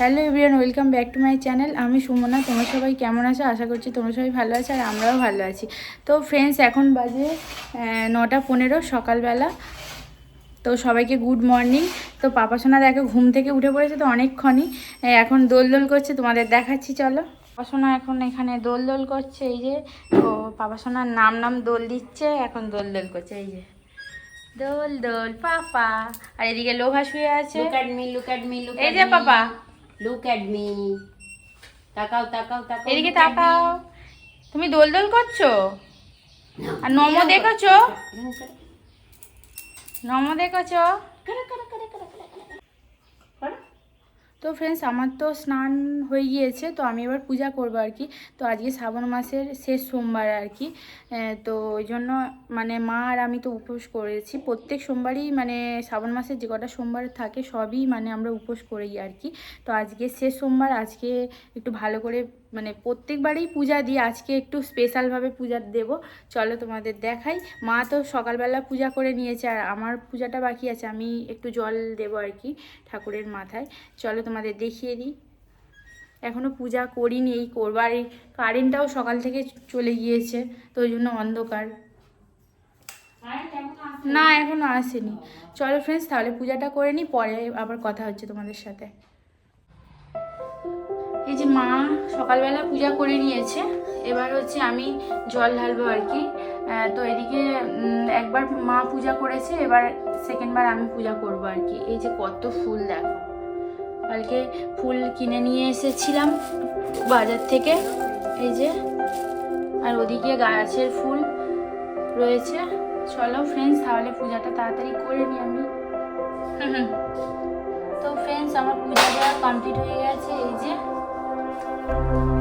Hello everyone welcome back to my channel. আমি সুমনা তোমরা সবাই কেমন আছো? আশা করছি তোমরা সবাই ভালো আছো আর আমরাও ভালো আছি। তো ফ্রেন্ডস এখন বাজে নটা পনেরো সকালবেলা। তো সবাইকে গুড মর্নিং তো পাপা সোনা দেখো ঘুম থেকে উঠে পড়েছে তো অনেকক্ষণই। এখন দোল দোল করছে তোমাদের দেখাচ্ছি চলো। পাপা সোনা এখন এখানে দোল দোল করছে এই যে। তো পাপা সোনার নাম নাম দোল দিচ্ছে এখন দোল দোল করছে এই যে। দোল দোল পাপা। আর এদিকে লোভা শুয়ে আছে। এই যে পাপা। Look at me. তাকাও তাকাও তাকাও এদিকে. তাকাও তুমি দোল দোল করছ আর নম দেখেছ। নম দেখেছ করে, করে, করে, করে, করে, করে। করো। তো ফ্রেন্ডস আমার তো স্নান হয়ে গিয়েছে, তো আমি এবার পূজা করব আর কি। তো আজকে শ্রাবণ মাসের শেষ সোমবার আর কি। তো ওই জন্য মানে মা আর আমি তো উপোস করেছি। প্রত্যেক সোমবারই মানে শ্রাবণ মাসের যে কটা সোমবার থাকে, সবই মানে আমরা উপোস করেই আর কি। তো আজকে শেষ সোমবার, আজকে একটু ভালো করে মানে প্রত্যেকবারেই পূজা দিই আজকে একটু স্পেশালভাবে পূজা দেব। চলো তোমাদের দেখাই। মা তো সকালবেলা পূজা করে নিয়েছে, আর আমার পূজাটা বাকি আছে, আমি একটু জল দেবো আর কি ঠাকুরের মাথায়। চলো তোমাদের দেখিয়ে দিই। এখনও পূজা করিনি, এই করবার এই কারেন্টটাও সকাল থেকে চলে গিয়েছে, তো ওই জন্য অন্ধকার। না এখনও আসেনি। চলো ফ্রেন্ডস তাহলে পূজাটা করে নিই, পরে আবার কথা হচ্ছে তোমাদের সাথে। মা সকালবেলা পূজা করে নিয়েছে। এবার হচ্ছে আমি জল ঢালবো আর কি। তো এদিকে একবার মা পূজা করেছে, এবার সেকেন্ডবার আমি পূজা করব আর কি। এই যে কত ফুল দেখো। কালকে ফুল কিনে নিয়ে এসেছিলাম বাজার থেকে। এই যে, আর ওদিকে গাছের ফুল রয়েছে। চলো ফ্রেন্ডস তাহলে পূজাটা তাড়াতাড়ি করে নিই আমি। তো ফ্রেন্ডস আমার পূজা দেওয়া কমপ্লিট হয়ে গেছে। এই যে সব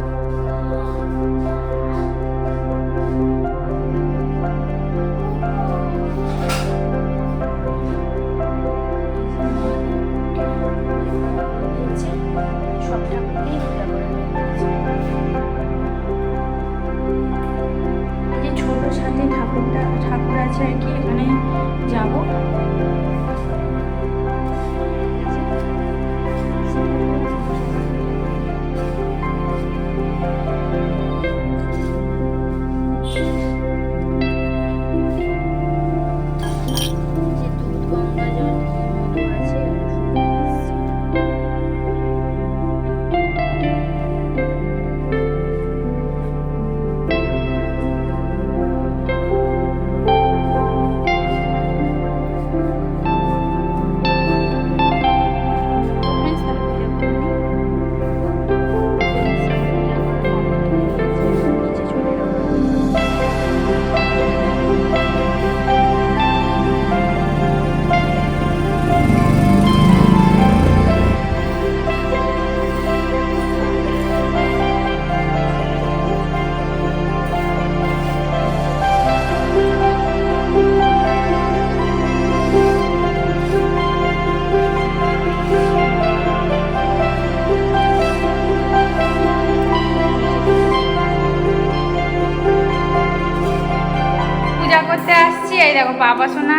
বাবা সোনা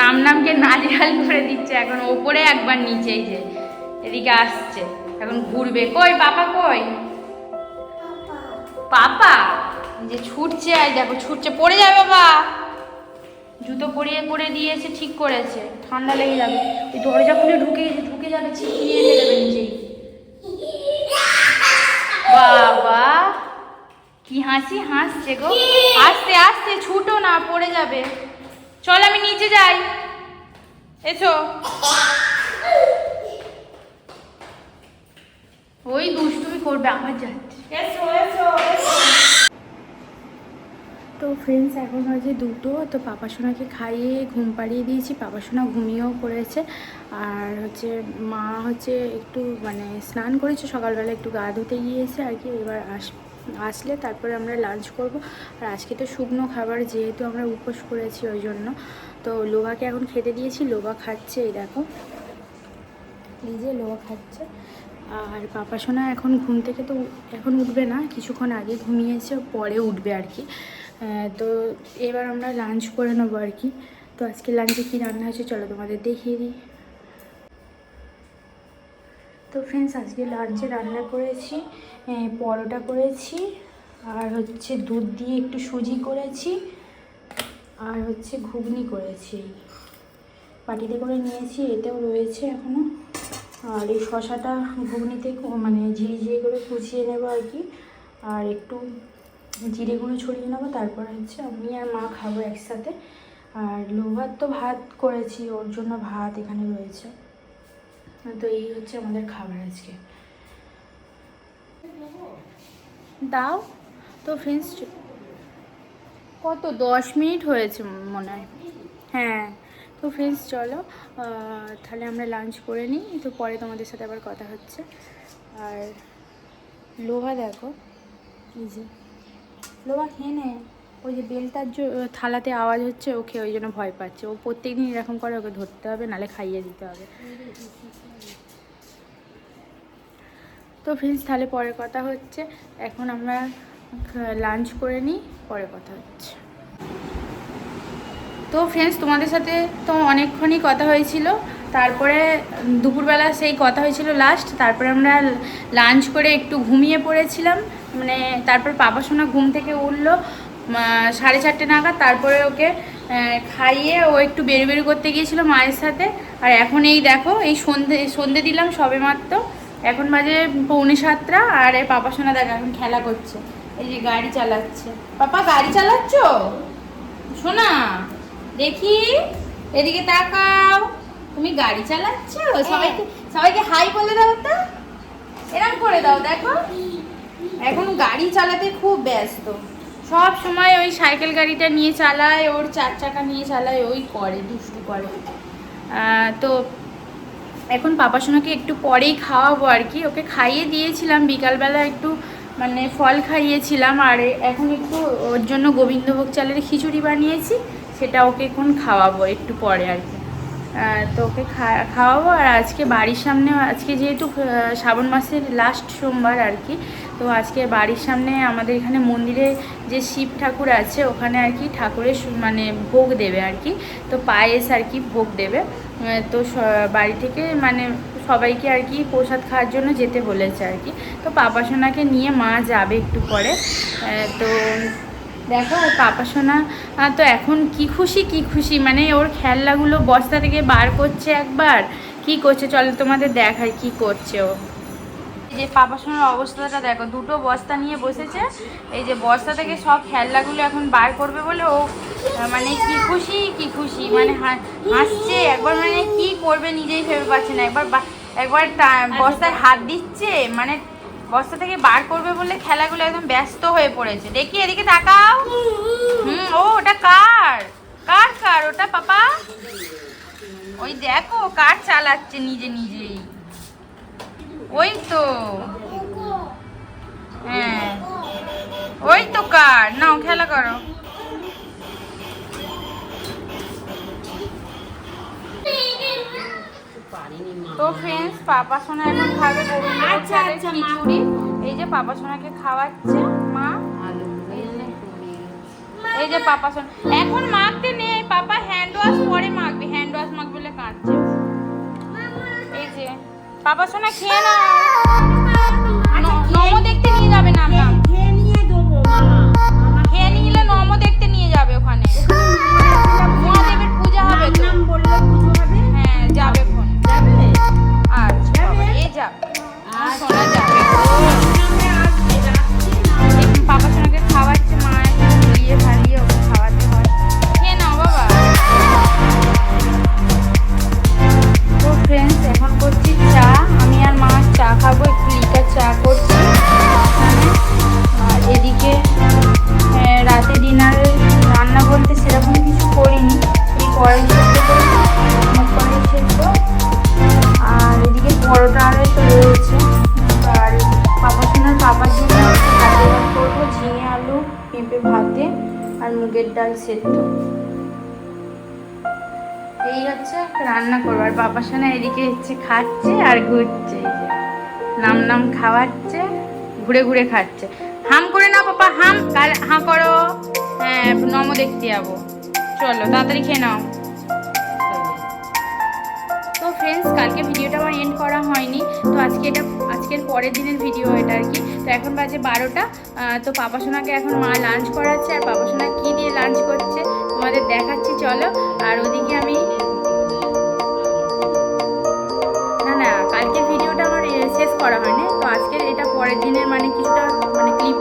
নাম নামকে নাজেহাল করে দিচ্ছে এখন ওপরে একবার নিচে যে এদিকে আসছে এখন ঘুরবে। কই পাপা কই? পাপা যে ছুটছে আর দেখো ছুটছে পড়ে যাবে বাবা। জুতো পরিয়ে করে দিয়েছে ঠিক করেছে ঠান্ডা লেগে যাবে। ওই দরজা খুলে ঢুকে গেছে ঢুকে যাবে ছিটিয়ে এনে যাবে নিজেই। বাবা কি হাসি হাসছে গো। আস্তে আস্তে ছুটো না পড়ে যাবে। চল আমি নিচে যাই। এসো। ওই দুষ্টুমি করবে আমার যাচ্ছে। এসো এসো তো ফ্রেন্ডস এখন হচ্ছে দুটো তো পাপা সোনাকে খাইয়ে ঘুম পাড়িয়ে দিয়েছি। পাপা সোনা ঘুমিয়েও পড়েছে। আর হচ্ছে মা হচ্ছে একটু মানে স্নান করেছে সকালবেলা একটু গা ধুতে গিয়েছে আর কি এবার আস আসলে তারপরে আমরা লাঞ্চ করব। আর আজকে তো শুকনো খাবার যেহেতু আমরা উপোস করেছি ওই জন্য। তো লোভাকে এখন খেতে দিয়েছি লোভা খাচ্ছে, এই দেখো। এই যে লোভা খাচ্ছে। আর পাপা সোনা এখন ঘুম থেকে তো এখন উঠবে না, কিছুক্ষণ আগে ঘুমিয়েছে, পরে উঠবে আর কি। তো এবার আমরা লাঞ্চ করে নেব আর কি। তো আজকে লাঞ্চে কী রান্না হয়েছে, চলো তোমাদের দেখিয়ে দিই। তো ফ্রেন্ডস আজকে লাঞ্চে রান্না করেছি পরোটা করেছি, আর হচ্ছে দুধ দিয়ে একটু সুজি করেছি, আর হচ্ছে ঘুগনি করেছি। পাটিতে করে নিয়েছি এতেও রয়েছে এখনও আর এই শশাটা ঘুগনিতে মানে ঝিরি ঝিরি করে কুচিয়ে নেব আর কি। আর একটু জিরে গুঁড়ো ছড়িয়ে নেব, তারপর হচ্ছে আমি আর মা খাব একসাথে। আর লোভার তো ভাত করেছি, ওর জন্য ভাত এখানে রয়েছে। তো এই হচ্ছে আমাদের খাবার আজকে। দাও। তো ফ্রেন্ডস কত? দশ মিনিট হয়েছে মনে হয়। হ্যাঁ। তো ফ্রেন্ডস চলো তাহলে আমরা লাঞ্চ করে নিই। তো পরে তোমাদের সাথে আবার কথা হচ্ছে। আর লোহা দেখো। এই যে। লোহা খেয়ে নে। ওই যে বেলটার থালাতে আওয়াজ হচ্ছে, ওকে ওই জন্য ভয় পাচ্ছে। ও প্রত্যেক দিন এরকম করে, ওকে ধরতে হবে, নালে খাইয়ে দিতে হবে। তো ফ্রেন্ডস তাহলে পরে কথা হচ্ছে। এখন আমরা লাঞ্চ করে নিই, পরে কথা হচ্ছে। তো ফ্রেন্ডস তোমাদের সাথে তো অনেকক্ষণই কথা হয়েছিল। তারপরে দুপুরবেলা সেই কথা হয়েছিল লাস্ট তারপরে আমরা লাঞ্চ করে একটু ঘুমিয়ে পড়েছিলাম। মানে তারপর পাপা সোনা ঘুম থেকে উঠল। সাড়ে চারটে নাগাদ তারপরে ওকে খাইয়ে ও একটু বেরু বেরু করতে গিয়েছিল মায়ের সাথে। আর এখন এই দেখো এই সন্ধে সন্ধে দিলাম সবে মাত্র। এখন বাজে পৌনে সাতটা আর এই পাপা সোনা দেখো এখন খেলা করছে। এই যে গাড়ি চালাচ্ছে। পাপা গাড়ি চালাচ্ছ? শোনা দেখি এদিকে তাকাও। তুমি গাড়ি চালাচ্ছ? সবাইকে সবাইকে হাই বলে দাও তো। এরকম করে দাও দেখো। এখন গাড়ি চালাতে খুব ব্যস্ত। সব সময় ওই সাইকেল গাড়িটা নিয়ে চালায়, ওর চার চাকা নিয়ে চালায়, ওই করে, দুষ্টু করে। তো এখন পাপা সোনাকে একটু পরেই খাওয়াবো আর কি। ওকে খাইয়ে দিয়েছিলাম, বিকালবেলা একটু মানে ফল খাইয়েছিলাম, আর এখন একটু ওর জন্য গোবিন্দভোগ চালের খিচুড়ি বানিয়েছি, সেটা ওকে এখন খাওয়াবো একটু পরে আর কি। তো ওকে খাওয়াবো, আর আজকে বাড়ির সামনে আজকে যেহেতু শ্রাবণ মাসের লাস্ট সোমবার আর কি তো আজকে বাড়ির সামনে আমাদের এখানে মন্দিরে যে শিব ঠাকুর আছে, ওখানে আর কি ঠাকুরের মানে ভোগ দেবে আর কি। তো পায়েস আর কি ভোগ দেবে। তো বাড়ি থেকে মানে সবাইকে আর কি প্রসাদ খাওয়ার জন্য যেতে বলেছে আর কি। তো পাপা সোনাকে নিয়ে মা যাবে একটু পরে। তো দেখো ওর পাপা সোনা তো এখন কি খুশি কি খুশি? মানে ওর খেলনাগুলো বস্তা থেকে বার করছে একবার। কি করছে? চলো তোমাদের দেখায় কি করছে ও। যে পাপা অবস্থাটা দেখো, দুটো বস্তা নিয়ে বসেছে। এই যে বস্তা থেকে সব খেলনাগুলো এখন বার করবে বলে ও মানে কি খুশি কি খুশি? মানে হাসছে, একবার মানে কি করবে নিজেই ভেবে পাচ্ছে না। একবার একবার বস্তায় হাত দিচ্ছে মানে বস্তা থেকে বার করবে বলে খেলাগুলো একদম ব্যস্ত হয়ে পড়েছে। দেখি এদিকে তাকাও। হুম, ও, ওটা কার? কার কার? ওটা পাপা? ওই দেখো, কার চালাচ্ছে নিজে নিজেই ওই তো। হ্যাঁ। ওই তো কার? নাও খেলা করো। তো ফ্রেন্ডস পাপা সোনা এখন খাবে গোবিন্দ চালের খিচুড়ি। এই যে পাপা সোনাকে খাওয়াচ্ছে মা। এই যে পাপা সোনা। এখন মাখতে নেই। পাপা হ্যান্ড ওয়াশ পরে মাখবে। হ্যান্ড ওয়াশ মাখবে বলে কাঁদছে। পাপা সোনা খেয়ে না নমো দেখতে নিয়ে যাবে না আমরা? খেয়ে নিলে নমো দেখতে নিয়ে যাবে ওখানে। মহাদেবের পূজা হবে বললে পুজো হবে? হ্যাঁ যাবে ফোন। যাবে? আচ্ছা বাবা, এ যাবে। সোনা ডাল সেদ্ধ। এই হচ্ছে রান্না করব। আর পাপা সঙ্গে এদিকে হচ্ছে খাচ্ছে আর ঘুরছে নাম নাম খাওয়াচ্ছে, ঘুরে ঘুরে খাচ্ছে। হাম করে না পাপা, হাম। কাল হাঁ করো। হ্যাঁ নম দেখতে যাব। চলো, তাড়াতাড়ি খেয়ে নাও। ফ্রেন্ডস কালকে ভিডিওটা আমার এন্ড করা হয়নি। তো আজকে এটা, আজকের পরের দিনের ভিডিও এটা আর কি। তো এখন বাজে বারোটা। তো পাপা সোনাকে এখন মা লাঞ্চ করাচ্ছে আর পাপা সোনা কী দিয়ে লাঞ্চ করছে তোমাদের দেখাচ্ছি, চলো। আর ওদিকে আমি না না, কালকের ভিডিওটা আমার শেষ করা হয়নি। তো আজকের এটা পরের দিনের মানে কিছুটা মানে ক্লিপ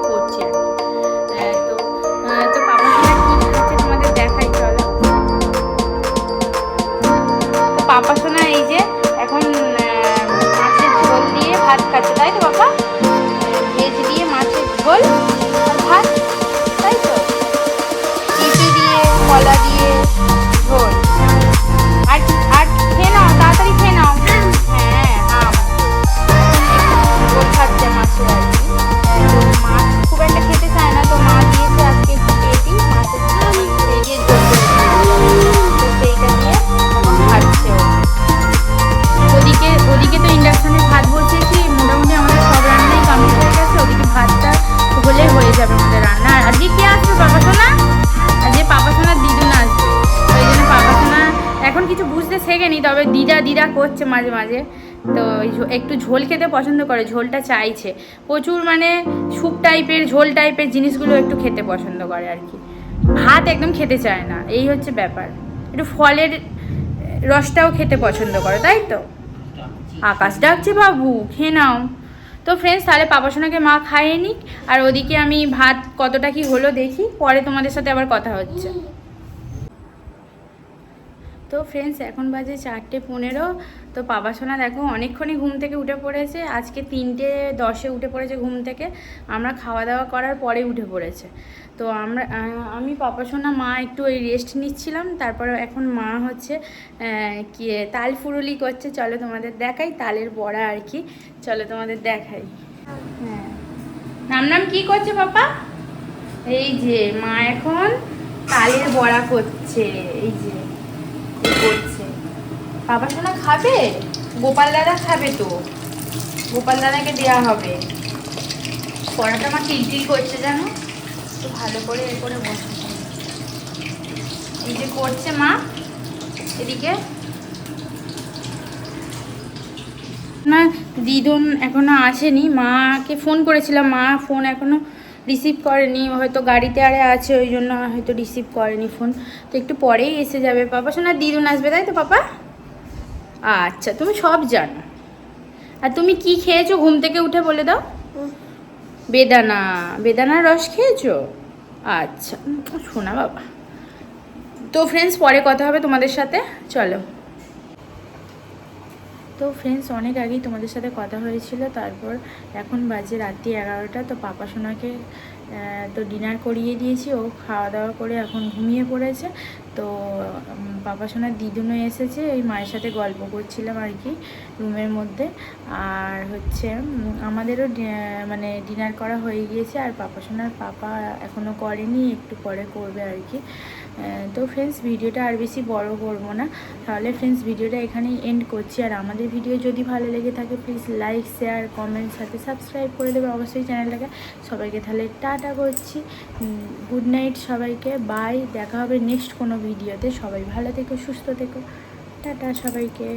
lagi কিছু বুঝতে শেখেনি, তবে দিদা দিদা করছে মাঝে মাঝে। তো একটু ঝোল খেতে পছন্দ করে, ঝোলটা চাইছে। প্রচুর মানে স্যুপ টাইপের, ঝোল টাইপের জিনিসগুলো একটু খেতে পছন্দ করে আর কি। ভাত একদম খেতে চায় না, এই হচ্ছে ব্যাপার। একটু ফলের রসটাও খেতে পছন্দ করে, তাই তো? আকাশ ডাকছে বাবু, খেয়ে নাও। তো ফ্রেন্ডস তাহলে পাপা সোনাকে মা খাইয়ে নিক, আর ওদিকে আমি ভাত কতটা কি হলো দেখি, পরে তোমাদের সাথে আবার কথা হচ্ছে। তো ফ্রেন্ডস এখন বাজে চারটে পনেরো। তো পাপা সোনা, দেখো, অনেকক্ষণই ঘুম থেকে উঠে পড়েছে। আজকে তিনটে দশে উঠে পড়েছে ঘুম থেকে। আমরা খাওয়া দাওয়া করার পরে উঠে পড়েছে। তো আমরা আমি, পাপা সোনা, মা একটু ওই রেস্ট নিচ্ছিলাম। তারপরে এখন মা হচ্ছে কি, তাল ফুরুলি করছে। চলো তোমাদের দেখাই তালের বড়া আর কি। চলো তোমাদের দেখাই। হ্যাঁ। নাম নাম কি করছে পাপা? এই যে, মা এখন তালের বড়া করছে। এই যে। বাবা সোনা খাবে? গোপাল দাদা খাবে তো। গোপাল দাদাকে দেওয়া হবে। পড়াটা আমার টিলটিল করছে জানো? একটু ভালো করে এ করে বসে। এই যে করছে মা, এদিকে। না, দিদুন এখনও আসেনি। মাকে ফোন করেছিলাম। মা ফোন এখনও রিসিভ করেনি। হয়তো গাড়িতে আরে আছে, ওই জন্য হয়তো রিসিভ করেনি ফোন তো একটু পরেই এসে যাবে। পাপা শোনা দিদুন আসবে, তাই তো পাপা আচ্ছা তুমি সব জানো। আর তুমি কি খেয়েছো? ঘুম থেকে উঠে বলে দাও। বেদানা বেদানার রস খেয়েছো? আচ্ছা শোনা বাবা। তো ফ্রেন্ডস পরে কথা হবে তোমাদের সাথে। চলো। তো ফ্রেন্ডস অনেক আগেই তোমাদের সাথে কথা হয়েছিল। তারপর এখন বাজে রাত্রি এগারোটা। তো পাপা সোনাকে তো ডিনার করিয়ে দিয়েছি। ও খাওয়া দাওয়া করে এখন ঘুমিয়ে পড়েছে। তো পাপা সোনার দিদুনও এসেছে ওই মায়ের সাথে গল্প করছিলাম আর কি রুমের মধ্যে। আর হচ্ছে, আমাদেরও মানে ডিনার করা হয়ে গিয়েছে আর পাপা সোনার পাপা এখনও করেনি, একটু পরে করবে আর কি। তো ফ্রেন্ডস ভিডিওটা আর বেশি বড় করব না। তাহলে ফ্রেন্ডস ভিডিওটা এখানেই এন্ড করছি। আর আমাদের ভিডিও যদি ভালো লেগে থাকে প্লিজ লাইক শেয়ার কমেন্ট সাথে সাবস্ক্রাইব করে দেবে অবশ্যই চ্যানেলটাকে। সবাইকে তাহলে টাটা করছি। গুড নাইট সবাইকে। বাই দেখা হবে নেক্সট কোনো ভিডিওতে সবাই ভালো থেকো সুস্থ থেকো। টাটা সবাইকে।